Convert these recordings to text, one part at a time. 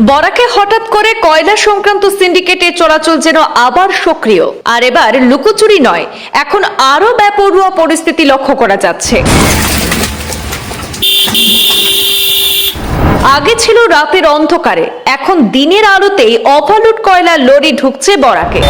বরাকে হঠাৎ করে কয়লা সংক্রান্ত সিন্ডিকেটের চলাচল যেন আবার সক্রিয়। আর এবার লুকোচুরি নয়, এখন আরও ব্যাপরুয়া পরিস্থিতি লক্ষ্য করা যাচ্ছে। আগে ছিল রাতের অন্ধকারে, এখন দিনের আলোতেই অভালুট কয়লা লরি ঢুকছে বরাকে।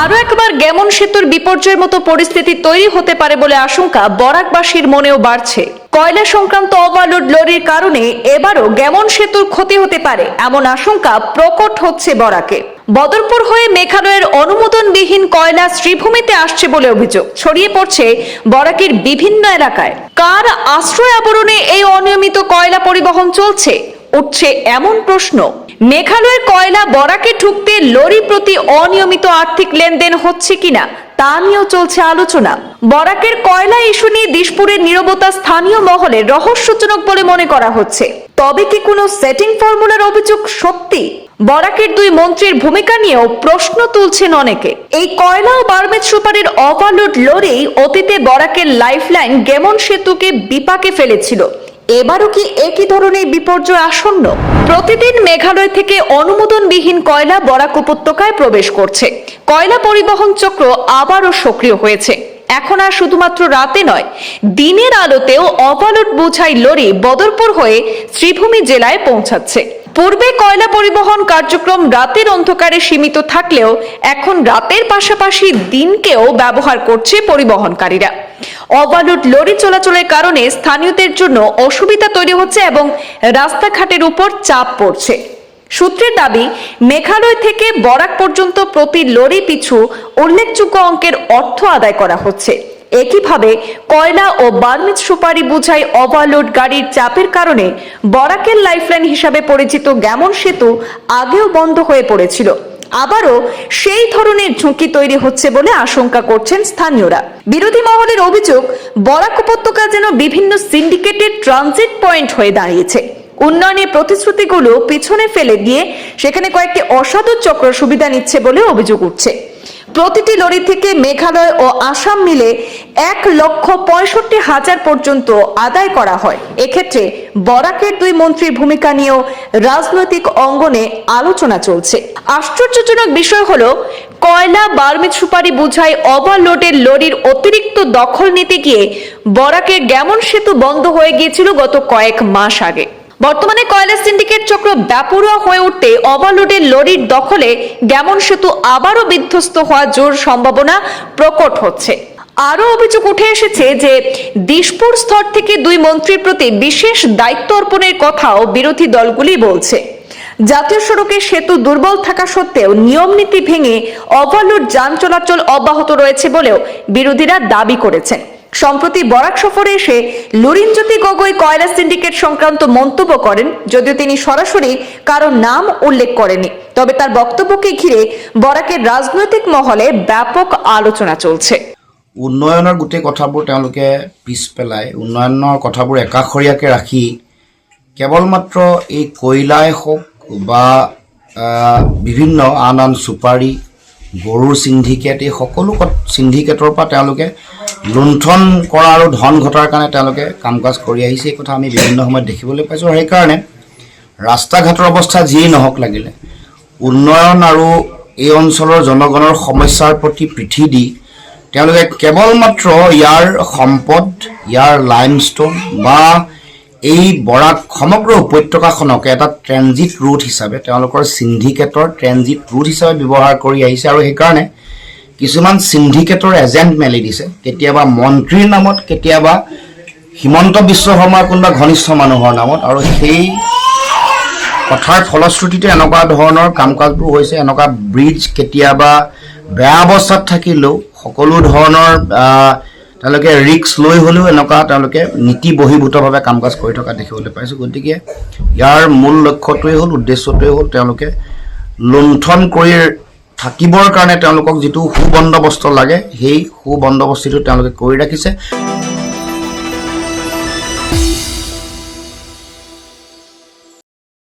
আরও একবার গেমন সেতুর বিপর্যয়ের মতো পরিস্থিতি তৈরি হতে পারে বলে আশঙ্কা বরাকবাসীর মনেও বাড়ছে। কয়লা সংক্রান্ত ওভারলোড লরির কারণে এবারও গেমন সেতুর ক্ষতি হতে পারে এমন আশঙ্কা প্রকট হচ্ছে বরাকে। বদরপুর হয়ে মেঘালয়ের অনুমোদনবিহীন কয়লা শ্রীভূমিতে আসছে বলে অভিযোগ। ছড়িয়ে পড়ছে বরাকের বিভিন্ন এলাকায়। কার আশ্রয় আবরণে এই অনিয়মিত কয়লা পরিবহন চলছে? উঠছে এমন প্রশ্ন। মেঘালয়ের কয়লা বরাকে ঠুকতে লরি প্রতি অনিয়মিত আর্থিক লেনদেন হচ্ছে কিনা, তা নিয়েও চলছে আলোচনা। বরাকের কয়লা ইস্যু নিয়ে দিশপুরের নীরবতা স্থানীয় মহলে রহস্যজনক বলে মনে করা হচ্ছে। তবে কি কোনো সেটিং ফর্মুলার অভিযোগ সত্যি? বরাকের দুই মন্ত্রীর ভূমিকা নিয়েও প্রশ্ন তুলছেন অনেকে। এই কয়লা ও বার্মেজ সুপারের ওভারলোড লরি অতীতে বরাকের লাইফলাইন গেমন সেতুকে বিপাকে ফেলেছিল। এবারও কি একই ধরনের বিপর্যয় আসন্ন? প্রতিদিন মেঘালয় থেকে অনুমোদনবিহীন কয়লা বরাক উপত্যকায় প্রবেশ করছে। কয়লা পরিবহন চক্র আবারও সক্রিয় হয়েছে। এখন আর শুধুমাত্র রাতে নয়, দিনের আলোতেও অপালট বোঝাই লরি বদরপুর হয়ে শ্রীভূমি জেলায় পৌঁছাচ্ছে। পূর্বে কয়লা পরিবহন কার্যক্রম রাতের অন্ধকারে সীমিত থাকলেও এখন রাতের পাশাপাশি দিনকেও ব্যবহার করছে পরিবহনকারীরা। ওভারলোড লরি চলাচলের কারণে স্থানীয়দের জন্য অসুবিধা তৈরি হচ্ছে এবং রাস্তাঘাটের উপর চাপ পড়ছে। সূত্রের দাবি, মেঘালয় থেকে বরাক পর্যন্ত প্রতি লরি পিছু উল্লেখযোগ্য অঙ্কের অর্থ আদায় করা হচ্ছে। একইভাবে, কয়লা ও বার্মিজ সুপারি বুঝাই ওভারলোড গাড়ির চাপের কারণে বরাকের লাইফলাইন হিসাবে পরিচিত গ্যামন সেতু আগেও বন্ধ হয়ে পড়েছিল। আবারও সেই ধরনের ঝুঁকি তৈরি হচ্ছে বলে আশঙ্কা করছেন স্থানীয়রা। বিরোধী মহলের অভিযোগ, বরাক উপত্যকা যেন বিভিন্ন সিন্ডিকেটের ট্রানজিট পয়েন্ট হয়ে দাঁড়িয়েছে। উন্নয়নের প্রতিশ্রুতিগুলো পিছনে ফেলে দিয়ে সেখানে কয়েকটি অসাধু চক্র সুবিধা নিচ্ছে বলে অভিযোগ উঠছে। প্রতিটি লরি থেকে মেঘালয় ও আসাম মিলে এক লক্ষ পঁয়ষট্টি হাজার পর্যন্ত আদায় করা হয়। এক্ষেত্রে বরাকের দুই মন্ত্রীর ভূমিকা নিয়েও রাজনৈতিক অঙ্গনে আলোচনা চলছে। আশ্চর্যজনক বিষয় হলো, কয়লা বার্মিজ সুপারি বুঝাই ওভারলোডের লরির অতিরিক্ত দখল নিতে গিয়ে বরাকের গ্যামন সেতু বন্ধ হয়ে গিয়েছিল গত কয়েক মাস আগে। বর্তমানে কয়লা সিন্ডিকেট চক্র ব্যাপরুয়া হয়ে উঠতে ওভারলোডের লরির দখলে গ্যামন সেতু আবারও বিধ্বস্ত হওয়ার জোর সম্ভাবনা প্রকট হচ্ছে। আরও অভিযোগ উঠে এসেছে যে দিশপুর স্তর থেকে দুই মন্ত্রীর প্রতি বিশেষ দায়িত্ব অর্পণের কথাও বিরোধী দলগুলি বলছে। জাতীয় সড়কে সেতু দুর্বল থাকা সত্ত্বেও নিয়ম নীতি ভেঙে ওভারলোড যান চলাচল অব্যাহত রয়েছে বলেও বিরোধীরা দাবি করেছেন। সম্প্রতি বরাক সফরে এসে লুরিনজ্যোতি গগৈ কয়লা সিন্ডিকেট সংক্রান্ত মন্তব্য করেন, যদিও তিনি সরাসরি কারও নাম উল্লেখ করেনি তবে তার বক্তব্যকে ঘিরে বরাকের রাজনৈতিক মহলে ব্যাপক আলোচনা চলছে। উন্নয়নৰ গোটেই কথাবোৰ তেওঁলোকে পিছ পেলাই উন্নয়নৰ কথাবোৰ একাষৰীয়াকৈ ৰাখি কেৱল মাত্ৰ এই কয়লাই হওক বা বিভিন্ন আন আন চুপাৰী গৰুৰ চিণ্ডিকেট এই সকলো চিণ্ডিকেটৰ পৰা তেওঁলোকে লুণ্ঠন কৰা আৰু ধন ঘটাৰ কাৰণে তেওঁলোকে কাম কাজ কৰি আহিছে এই কথা আমি বিভিন্ন সময়ত দেখিবলৈ পাইছোঁ। আৰু সেইকাৰণে ৰাস্তা ঘাটৰ অৱস্থা যিয়েই নহওক লাগিলে উন্নয়ন আৰু এই অঞ্চলৰ জনগণৰ সমস্যাৰ প্ৰতি পৃথি দি তেওঁলোকে কেৱল মাত্ৰ ইয়াৰ সম্পদ ইয়াৰ লাইমষ্ট'ন বা এই বৰাক সমগ্ৰ উপত্যকাখনক এটা ট্ৰেনজিট ৰুট হিচাপে তেওঁলোকৰ চিণ্ডিকেটৰ ট্ৰেনজিট ৰুট হিচাপে ব্যৱহাৰ কৰি আহিছে আৰু সেইকাৰণে কিছুমান চিণ্ডিকেটৰ এজেণ্ট মেলি দিছে। কেতিয়াবা মন্ত্ৰীৰ নামত কেতিয়াবা হিমন্ত বিশ্ব শৰ্মাৰ কোনোবা ঘনিষ্ঠ মানুহৰ নামত আৰু সেই কথাৰ ফলশ্ৰুতিতে এনেকুৱা ধৰণৰ কাম কাজবোৰ হৈছে এনেকুৱা ব্ৰিজ কেতিয়াবা বেয়া অৱস্থাত থাকিলেও সকলো ধৰণৰ তেওঁলোকে ৰিক্স লৈ হ'লেও এনেকুৱা তেওঁলোকে নীতি বহীভূতভাৱে কাম কাজ কৰি থকা দেখিবলৈ পাইছোঁ। গতিকে ইয়াৰ মূল লক্ষ্যটোৱেই হ'ল উদ্দেশ্যটোৱেই হ'ল তেওঁলোকে লুণ্ঠন কৰি থাকিবৰ কাৰণে তেওঁলোকক যিটো সুবন্দবস্ত লাগে সেই সুবন্দবস্তিটো তেওঁলোকে কৰি ৰাখিছে।